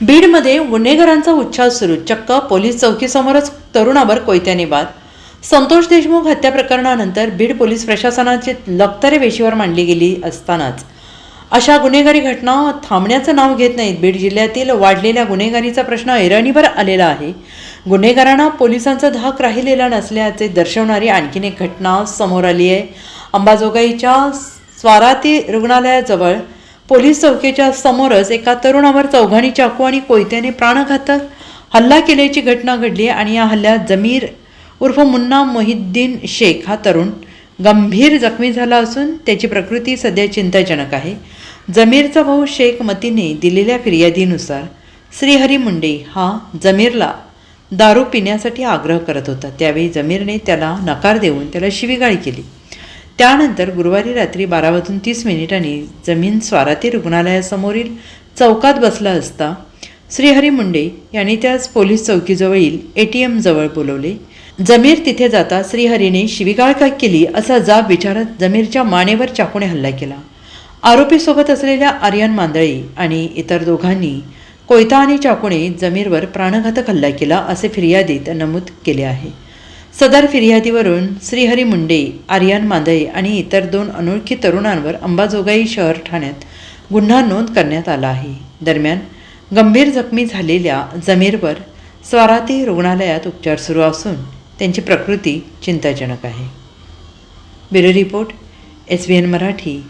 बीडमध्ये गुन्हेगारांचा उच्छाद सुरू. चक्क पोलीस चौकीसमोरच तरुणावर कोयत्याने बाद संतोष देशमुख हत्या प्रकरणानंतर बीड पोलीस प्रशासनाची लक्तरे वेशीवर मांडली गेली असतानाच. अशा गुन्हेगारी घटना थांबण्याचं नाव घेत नाहीत. बीड जिल्ह्यातील वाढलेल्या गुन्हेगारीचा प्रश्न ऐरणीवर आलेला आहे. गुन्हेगारांना पोलिसांचा धाक राहिलेला नसल्याचे दर्शवणारी आणखीन एक घटना समोर आली आहे. अंबाजोगाईच्या स्वाराती रुग्णालयाजवळ पोलीस चौकीच्या समोरच एका तरुणावर चौघाणी चाकू आणि कोयत्याने प्राणघातक हल्ला केल्याची घटना घडली आणि या हल्ल्यात जमीर उर्फ मुन्ना मोहिद्दीन शेख हा तरुण गंभीर जखमी झाला असून त्याची प्रकृती सध्या चिंताजनक आहे. जमीरचा भाऊ शेख मतीने दिलेल्या फिर्यादीनुसार श्रीहरी मुंडे हा जमीरला दारू पिण्यासाठी आग्रह करत होता. त्यावेळी जमीरने त्याला नकार देऊन त्याला शिवीगाळी केली. त्यानंतर गुरुवारी रात्री बारा वाजून तीस मिनिटांनी जमीन स्वाराती रुग्णालयासमोरील चौकात बसला असता श्रीहरी मुंडे यांनी त्याच पोलीस चौकीजवळील ए टी एमजवळ बोलवले. जमीर तिथे जाता श्रीहरीने शिवीगाळ का केली असा जाब विचारत जमीरच्या मानेवर चाकूने हल्ला केला. आरोपीसोबत असलेल्या आर्यन मांदळे आणि इतर दोघांनी कोयता आणि चाकूने जमीरवर प्राणघातक हल्ला केला असे फिर्यादीत नमूद केले आहे. सदर फिर्यादीवरून श्रीहरी मुंडे आर्यन मांदळे आणि इतर दोन अनोळखी तरुणांवर अंबाजोगाई शहर ठाण्यात गुन्हा नोंद करण्यात आला आहे. दरम्यान गंभीर जखमी झालेल्या जमीरवर स्वाराती रुग्णालयात उपचार सुरू असून त्यांची प्रकृती चिंताजनक आहे. Bureau report S B N Marathi.